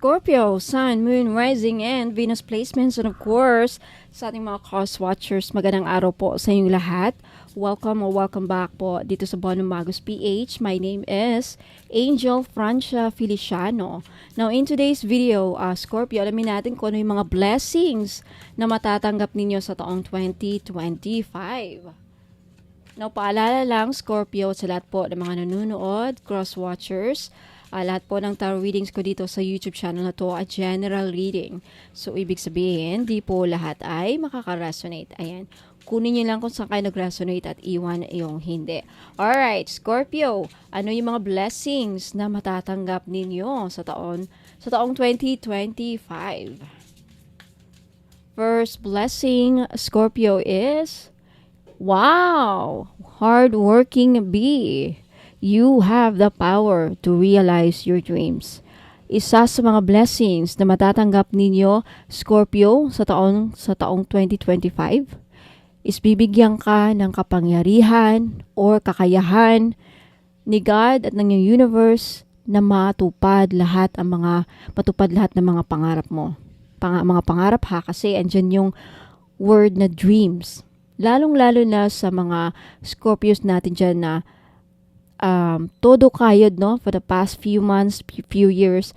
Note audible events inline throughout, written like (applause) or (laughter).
Scorpio, Sun, Moon, Rising, and Venus placements. And of course, sa ating mga cause watchers, magandang araw po sa inyong lahat. Welcome or welcome back po dito sa Bono Magos PH. My name is Angel Francia Feliciano. Now, in today's video, uh, Scorpio, alamin natin kung ano yung mga blessings na matatanggap ninyo sa taong 2025. Now, paalala lang, Scorpio, sa lahat po ng mga nanonood, cross-watchers, ah, lahat po ng tarot readings ko dito sa YouTube channel na to, a general reading. So, ibig sabihin, di po lahat ay makaka-resonate. Ayan. Kunin niyo lang kung saan kayo nag-resonate at iwan yung hindi. Alright, Scorpio, ano yung mga blessings na matatanggap ninyo sa taon sa taong 2025? First blessing, Scorpio, is Wow! Hardworking bee. You have the power to realize your dreams. Isa sa mga blessings na matatanggap ninyo, Scorpio, sa taong, sa taong 2025 is bibigyan ka ng kapangyarihan or kakayahan ni God at ng universe na matupad lahat ang mga matupad lahat ng mga pangarap mo. Pang, mga pangarap ha kasi andyan yung word na dreams lalong-lalo na sa mga Scorpios natin dyan na um, todo kayod, no? For the past few months, few years,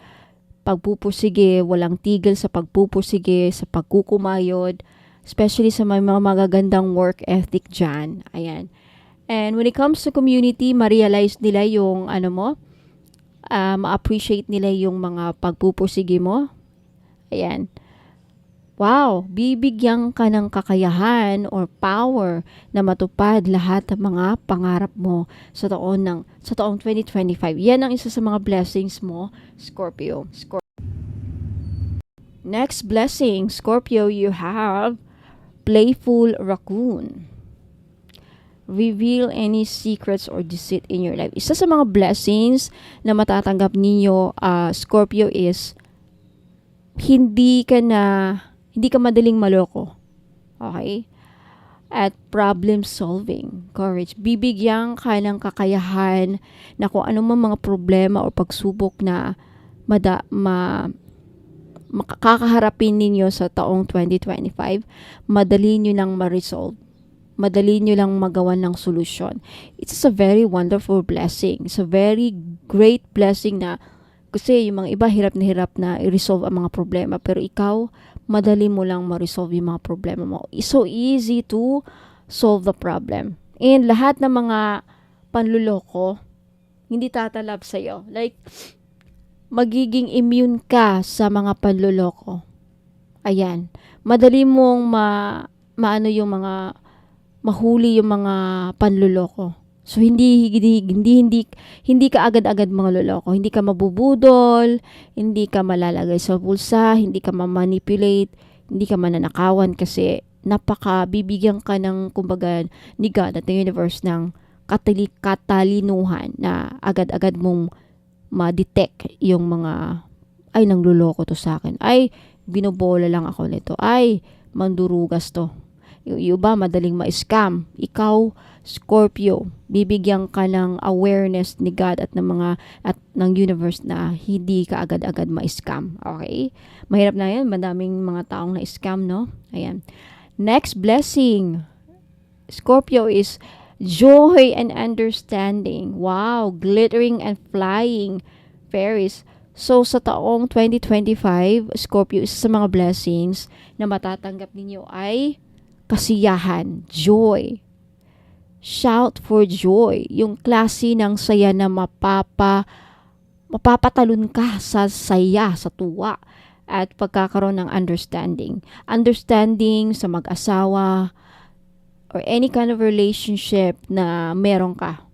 pagpupursige, walang tigil sa pagpupursige, sa pagkukumayod, especially sa may mga magagandang work ethic dyan. Ayan. And when it comes to community, ma-realize nila yung, ano mo, uh, ma-appreciate nila yung mga pagpupursige mo. Ayan wow, bibigyan ka ng kakayahan or power na matupad lahat ng mga pangarap mo sa taon ng sa taong 2025. Yan ang isa sa mga blessings mo, Scorpio. Scorpio. Next blessing, Scorpio, you have playful raccoon. Reveal any secrets or deceit in your life. Isa sa mga blessings na matatanggap ninyo, uh, Scorpio, is hindi ka na hindi ka madaling maloko. Okay? At problem solving, courage. Bibigyan ka ng kakayahan na kung ano man mga problema o pagsubok na mada, ma, makakaharapin ninyo sa taong 2025, madali nyo lang ma-resolve. Madali nyo lang magawa ng solusyon. It's a very wonderful blessing. It's a very great blessing na kasi yung mga iba hirap na hirap na i-resolve ang mga problema. Pero ikaw, madali mo lang ma-resolve yung mga problema mo. It's so easy to solve the problem. And lahat ng mga panluloko, hindi tatalab sa'yo. Like, magiging immune ka sa mga panluloko. Ayan. Madali mong ma, maano yung mga, mahuli yung mga panluloko. So hindi hindi hindi hindi, hindi ka agad-agad mga loloko. Hindi ka mabubudol, hindi ka malalagay sa bulsa, hindi ka ma-manipulate, hindi ka mananakawan kasi napaka bibigyan ka ng kumbaga ni God at the universe ng katali katalinuhan na agad-agad mong ma-detect yung mga ay nang luloko to sa akin. Ay binobola lang ako nito. Ay mandurugas to. Yung iba madaling ma-scam. Ikaw Scorpio, bibigyan ka ng awareness ni God at ng mga at ng universe na hindi ka agad-agad ma-scam. Okay? Mahirap na 'yan, madaming mga taong na-scam, no? Ayan. Next blessing. Scorpio is joy and understanding. Wow, glittering and flying fairies. So, sa taong 2025, Scorpio, isa sa mga blessings na matatanggap ninyo ay kasiyahan, joy, shout for joy, yung klase ng saya na mapapa mapapatalon ka sa saya, sa tuwa at pagkakaroon ng understanding. Understanding sa mag-asawa or any kind of relationship na meron ka.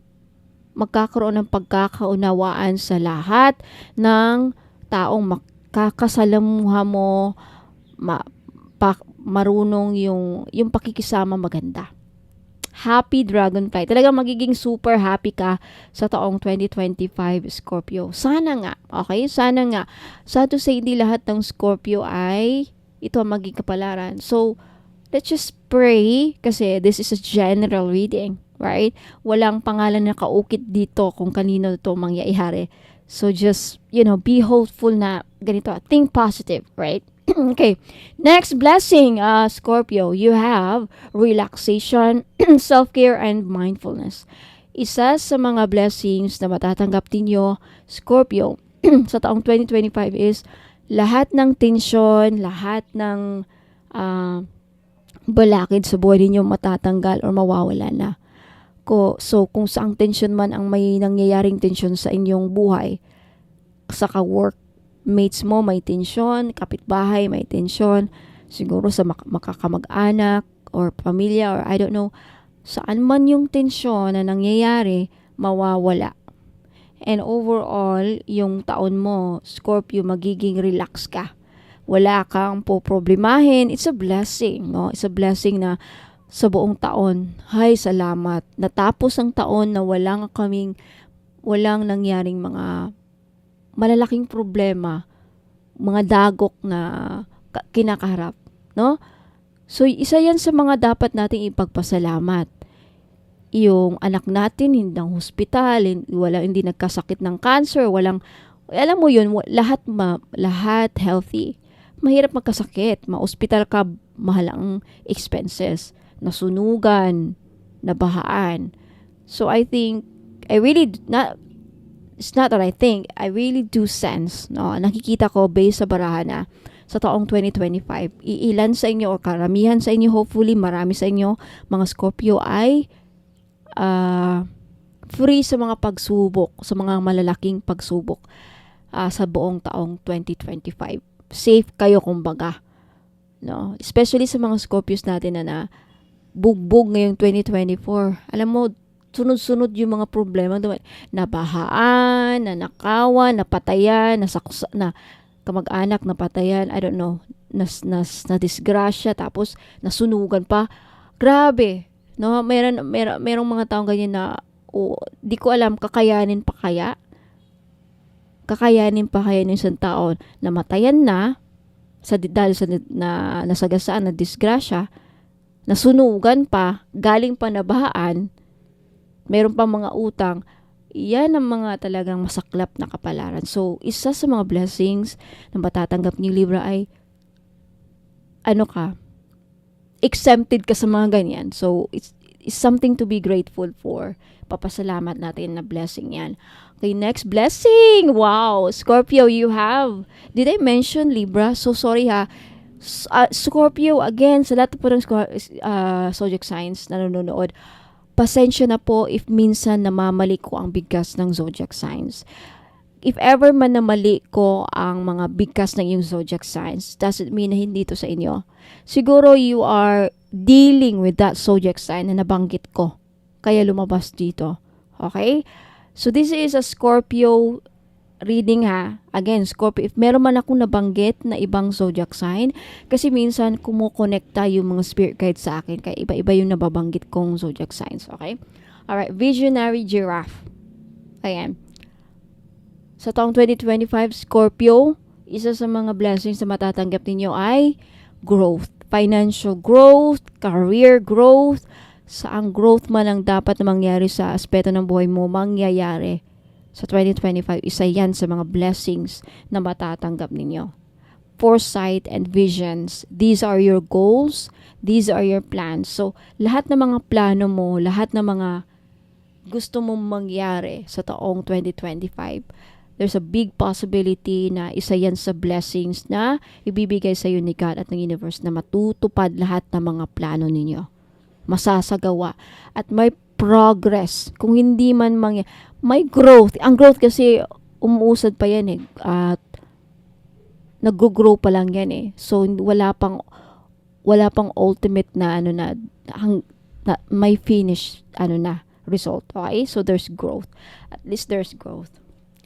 Magkakaroon ng pagkakaunawaan sa lahat ng taong makakasalamuha mo, ma, pa, marunong yung, yung pakikisama maganda happy dragonfly. Talagang magiging super happy ka sa taong 2025 Scorpio. Sana nga, okay? Sana nga. Sad to say, hindi lahat ng Scorpio ay ito ang magiging kapalaran. So, let's just pray kasi this is a general reading, right? Walang pangalan na kaukit dito kung kanino ito mangyayari. So just, you know, be hopeful na ganito. Think positive, right? (clears throat) okay. Next blessing, uh, Scorpio, you have relaxation, (clears throat) self-care, and mindfulness. Isa sa mga blessings na matatanggap ninyo, Scorpio, (clears throat) sa taong 2025 is lahat ng tensyon, lahat ng uh, balakid sa buhay ninyo matatanggal or mawawala na. Ko, so, kung saang tensyon man ang may nangyayaring tensyon sa inyong buhay, sa ka-work mates mo may tensyon, kapitbahay may tensyon, siguro sa mak- makakamag-anak or pamilya or I don't know, saan man yung tensyon na nangyayari, mawawala. And overall, yung taon mo, Scorpio, magiging relax ka. Wala kang po problemahin. It's a blessing, no? It's a blessing na sa buong taon. Hay, salamat. Natapos ang taon na walang kaming, walang nangyaring mga malalaking problema, mga dagok na kinakaharap, no? So, isa yan sa mga dapat nating ipagpasalamat yung anak natin hindi ng hospital, wala hindi nagkasakit ng cancer, walang alam mo yun, lahat ma, lahat healthy. Mahirap magkasakit, ma-hospital ka, mahal ang expenses, nasunugan, nabahaan. So I think I really not it's not that I think, I really do sense, no, nakikita ko based sa barahan na sa taong 2025, iilan sa inyo o karamihan sa inyo, hopefully marami sa inyo, mga Scorpio ay uh, free sa mga pagsubok, sa mga malalaking pagsubok uh, sa buong taong 2025. Safe kayo kumbaga. No? Especially sa mga Scorpios natin na, na bugbog ngayong 2024. Alam mo, sunod-sunod yung mga problema. Nabahaan, nanakawan, napatayan, nasaksa, na kamag-anak napatayan, I don't know, nas, nas, na disgrasya, tapos nasunugan pa. Grabe, No, meron meron merong mga taong ganyan na oh, di ko alam kakayanin pa kaya. Kakayanin pa kaya ng isang taon na matayan na sa dahil sa na nasagasaan na disgrasya, nasunugan pa, galing pa nabahaan, meron pa mga utang, yan ang mga talagang masaklap na kapalaran. So, isa sa mga blessings na matatanggap ni Libra ay ano ka, exempted ka sa mga ganyan. So, it's, it's something to be grateful for. Papasalamat natin na blessing yan. Okay, next blessing. Wow, Scorpio, you have. Did I mention Libra? So sorry ha. Uh, Scorpio, again, sa lahat po ng uh, zodiac signs na nanonood, pasensya na po if minsan namamali ko ang bigkas ng zodiac signs if ever man na mali ko ang mga bigkas ng iyong zodiac signs, doesn't mean na hindi to sa inyo. Siguro you are dealing with that zodiac sign na nabanggit ko. Kaya lumabas dito. Okay? So this is a Scorpio reading ha. Again, Scorpio, if meron man akong nabanggit na ibang zodiac sign, kasi minsan kumukonekta yung mga spirit guides sa akin. Kaya iba-iba yung nababanggit kong zodiac signs. Okay? Alright, Visionary Giraffe. Ayan. Sa taong 2025, Scorpio, isa sa mga blessings na matatanggap ninyo ay growth. Financial growth, career growth, saang growth man ang dapat na mangyari sa aspeto ng buhay mo, mangyayari sa 2025. Isa yan sa mga blessings na matatanggap ninyo. Foresight and visions. These are your goals. These are your plans. So, lahat ng mga plano mo, lahat ng mga gusto mong mangyari sa taong 2025, there's a big possibility na isa yan sa blessings na ibibigay sa iyo ni God at ng universe na matutupad lahat ng mga plano ninyo. Masasagawa. At may progress. Kung hindi man mangyari, may growth. Ang growth kasi umuusad pa yan eh. At nag-grow pa lang yan eh. So, wala pang wala pang ultimate na ano na, hang, na may finish ano na result. Okay? So, there's growth. At least there's growth.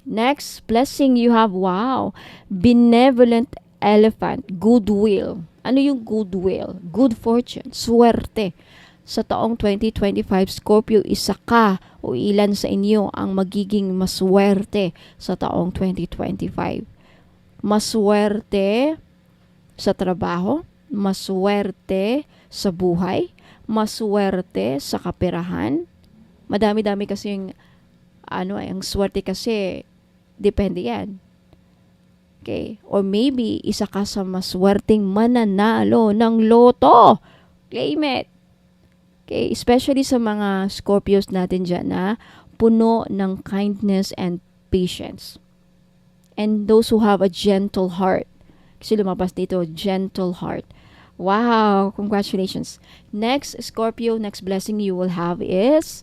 Next blessing you have, wow, benevolent elephant, goodwill. Ano yung goodwill? Good fortune, swerte. Sa taong 2025, Scorpio, isa ka o ilan sa inyo ang magiging maswerte sa taong 2025. Maswerte sa trabaho, maswerte sa buhay, maswerte sa kaperahan. Madami-dami kasi yung ano ay ang swerte kasi Depende yan. Okay? Or maybe, isa ka sa maswerteng mananalo ng loto. Claim it. Okay? Especially sa mga Scorpios natin dyan na puno ng kindness and patience. And those who have a gentle heart. Kasi lumabas dito, gentle heart. Wow! Congratulations. Next, Scorpio, next blessing you will have is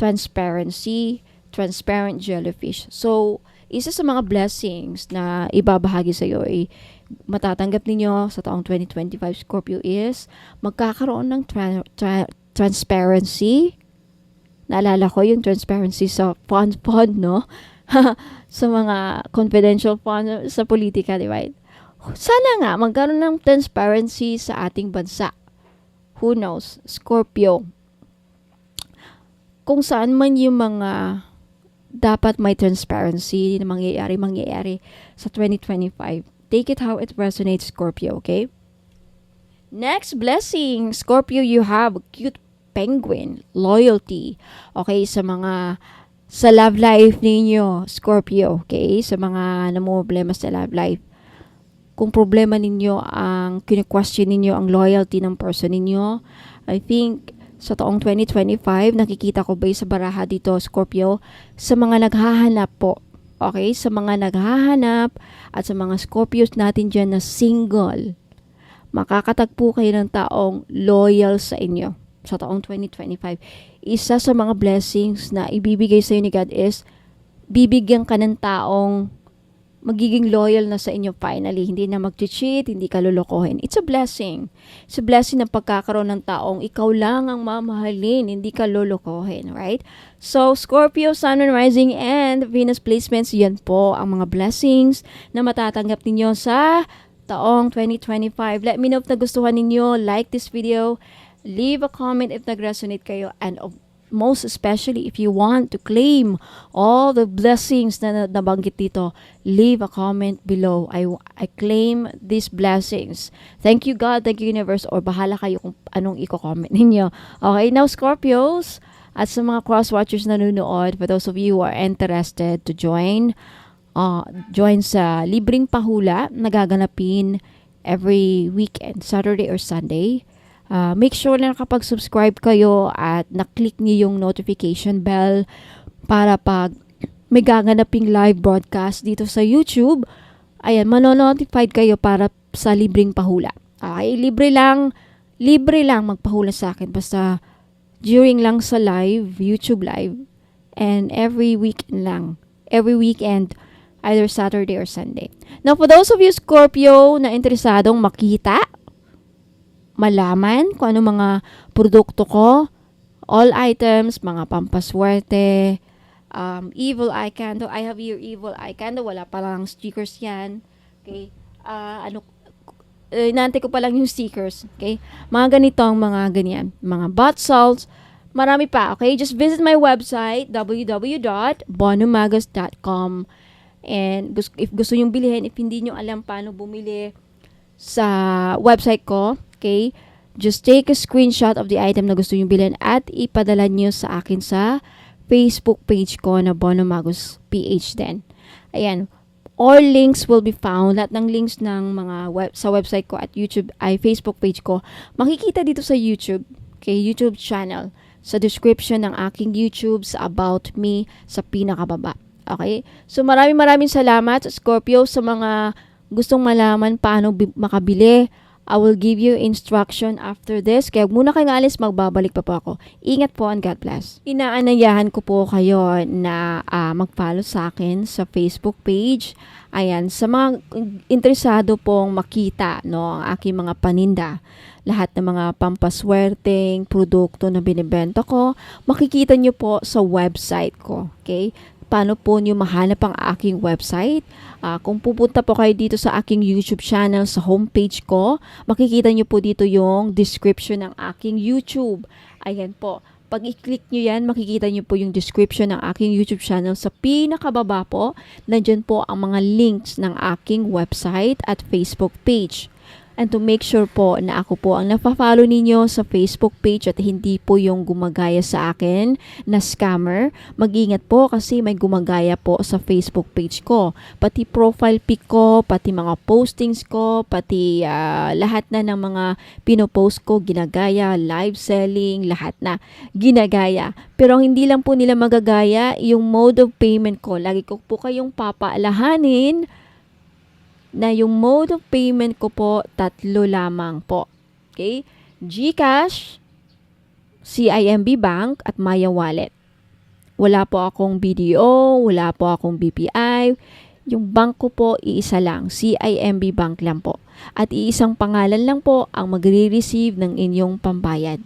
transparency, transparent jellyfish. So, isa sa mga blessings na ibabahagi sa iyo ay matatanggap ninyo sa taong 2025 Scorpio is magkakaroon ng tra- tra- transparency. Naalala ko yung transparency sa fund fund, no? (laughs) sa mga confidential fund sa politika, di ba? Sana nga magkaroon ng transparency sa ating bansa. Who knows? Scorpio. Kung saan man yung mga dapat may transparency na mangyayari, mangyayari sa 2025. Take it how it resonates, Scorpio, okay? Next blessing, Scorpio, you have cute penguin, loyalty. Okay, sa mga sa love life ninyo, Scorpio, okay? Sa mga namumblema sa love life kung problema ninyo ang kine-question ninyo ang loyalty ng person ninyo, I think sa taong 2025, nakikita ko ba sa baraha dito, Scorpio, sa mga naghahanap po. Okay? Sa mga naghahanap at sa mga Scorpios natin dyan na single, makakatagpo kayo ng taong loyal sa inyo sa taong 2025. Isa sa mga blessings na ibibigay sa ni God is bibigyan ka ng taong magiging loyal na sa inyo finally. Hindi na mag-cheat, hindi ka lolokohin. It's a blessing. It's a blessing ng pagkakaroon ng taong ikaw lang ang mamahalin, hindi ka lolokohin, right? So, Scorpio, Sun and Rising and Venus placements, yan po ang mga blessings na matatanggap ninyo sa taong 2025. Let me know if nagustuhan ninyo. Like this video. Leave a comment if nag-resonate kayo. And of most especially if you want to claim all the blessings na nabanggit dito, leave a comment below. I, I claim these blessings. Thank you God, thank you universe, or bahala kayo kung anong i-comment (laughs) ninyo. Okay, now Scorpios, at sa mga cross-watchers na nanonood, for those of you who are interested to join, uh, join sa libreng pahula na gaganapin every weekend, Saturday or Sunday. Uh, make sure na nakapag-subscribe kayo at na-click niyo yung notification bell para pag may gaganaping live broadcast dito sa YouTube, ayan, manonotified kayo para sa libreng pahula. Okay, libre lang, libre lang magpahula sa akin basta during lang sa live, YouTube live, and every weekend lang. Every weekend, either Saturday or Sunday. Now, for those of you Scorpio na interesadong makita malaman kung ano mga produkto ko. All items, mga pampaswerte, um, evil eye candle. I have your evil eye candle. Wala pa lang stickers yan. Okay? Uh, ano, uh, inaantay ko pa lang yung stickers. Okay? Mga ganito ang mga ganyan. Mga bath salts. Marami pa. Okay? Just visit my website, www.bonomagas.com And if gusto nyong bilhin, if hindi nyo alam paano bumili sa website ko, Okay? Just take a screenshot of the item na gusto nyo bilhin at ipadala nyo sa akin sa Facebook page ko na Bono Magus PH din. Ayan. All links will be found. Lahat ng links ng mga web, sa website ko at YouTube ay Facebook page ko. Makikita dito sa YouTube. Okay, YouTube channel. Sa description ng aking YouTube sa About Me sa pinakababa. Okay? So maraming maraming salamat Scorpio sa mga gustong malaman paano makabili I will give you instruction after this. Kaya muna kayo alis, magbabalik pa po ako. Ingat po and God bless. Inaanayahan ko po kayo na uh, mag-follow sa akin sa Facebook page. Ayan, sa mga interesado pong makita no, ang aking mga paninda, lahat ng mga pampaswerteng produkto na binibenta ko, makikita nyo po sa website ko. Okay? Paano po nyo mahanap ang aking website. Uh, kung pupunta po kayo dito sa aking YouTube channel sa homepage ko, makikita nyo po dito yung description ng aking YouTube. Ayan po. Pag i-click nyo yan, makikita nyo po yung description ng aking YouTube channel. Sa pinakababa po, nandyan po ang mga links ng aking website at Facebook page. And to make sure po na ako po ang nafa-follow ninyo sa Facebook page at hindi po yung gumagaya sa akin na scammer. Mag-ingat po kasi may gumagaya po sa Facebook page ko. Pati profile pic ko, pati mga postings ko, pati ah, lahat na ng mga pinopost ko, ginagaya, live selling, lahat na ginagaya. Pero ang hindi lang po nila magagaya, yung mode of payment ko. Lagi ko po kayong papaalahanin na yung mode of payment ko po, tatlo lamang po. Okay? GCash, CIMB Bank, at Maya Wallet. Wala po akong BDO, wala po akong BPI. Yung bank ko po, iisa lang. CIMB Bank lang po. At iisang pangalan lang po ang magre-receive ng inyong pambayad.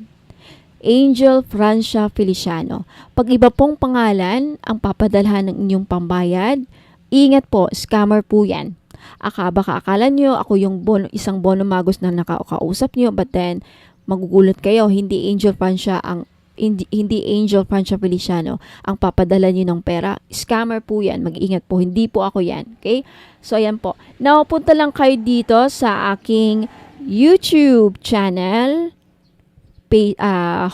Angel Francia Feliciano. Pag iba pong pangalan ang papadalhan ng inyong pambayad, ingat po, scammer po yan. Aka, baka akala nyo ako yung bono, isang bono magos na nakakausap nyo, but then magugulat kayo, hindi Angel Francia ang hindi, hindi Angel Francia Feliciano ang papadala nyo ng pera. Scammer po yan. Mag-ingat po. Hindi po ako yan. Okay? So, ayan po. Now, punta lang kayo dito sa aking YouTube channel page,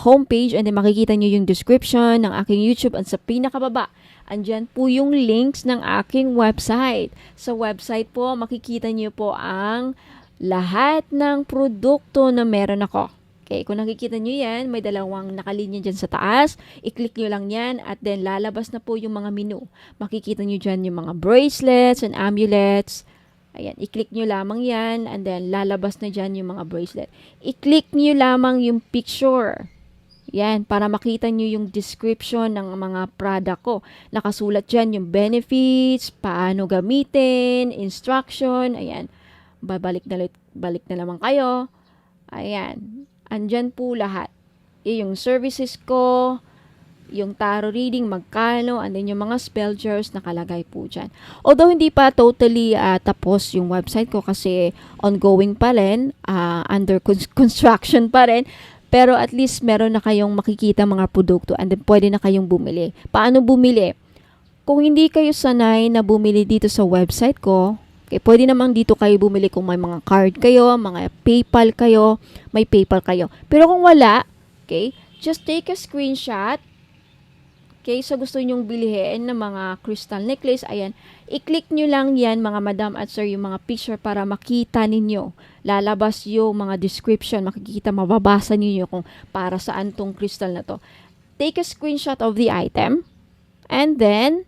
homepage and then makikita nyo yung description ng aking YouTube at sa pinakababa andyan po yung links ng aking website. Sa website po makikita nyo po ang lahat ng produkto na meron ako. Okay, kung nakikita nyo yan, may dalawang nakalinya dyan sa taas. I-click nyo lang yan at then lalabas na po yung mga menu. Makikita nyo dyan yung mga bracelets and amulets. Ayan, i-click nyo lamang yan and then lalabas na dyan yung mga bracelet. I-click nyo lamang yung picture. Yan, para makita nyo yung description ng mga product ko. Nakasulat dyan yung benefits, paano gamitin, instruction, ayan. Babalik na, balik na naman kayo. Ayan, andyan po lahat. Yung services ko, yung tarot reading, magkano, and then yung mga spell jars nakalagay po dyan. Although hindi pa totally ah, tapos yung website ko kasi ongoing pa rin, ah, under cons- construction pa rin, pero at least meron na kayong makikita mga produkto and then pwede na kayong bumili. Paano bumili? Kung hindi kayo sanay na bumili dito sa website ko, okay, pwede naman dito kayo bumili kung may mga card kayo, mga PayPal kayo, may PayPal kayo. Pero kung wala, okay, just take a screenshot Okay, so gusto nyong bilhin ng mga crystal necklace, ayan, i-click nyo lang yan mga madam at sir yung mga picture para makita ninyo. Lalabas yung mga description, makikita, mababasa ninyo kung para saan tong crystal na to. Take a screenshot of the item and then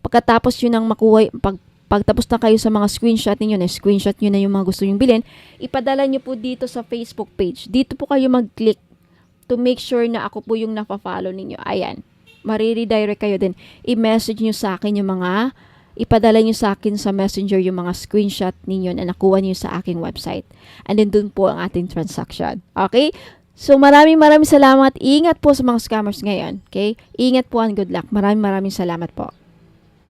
pagkatapos yun ang makuha, pag, pagtapos na kayo sa mga screenshot ninyo, na screenshot nyo na yung mga gusto nyong bilhin, ipadala nyo po dito sa Facebook page. Dito po kayo mag-click to make sure na ako po yung nafa-follow ninyo. Ayan mariredirect kayo din. I-message nyo sa akin yung mga, ipadala nyo sa akin sa messenger yung mga screenshot ninyo na nakuha nyo sa aking website. And then dun po ang ating transaction. Okay? So maraming maraming salamat. Ingat po sa mga scammers ngayon. Okay? Ingat po and good luck. Maraming maraming salamat po.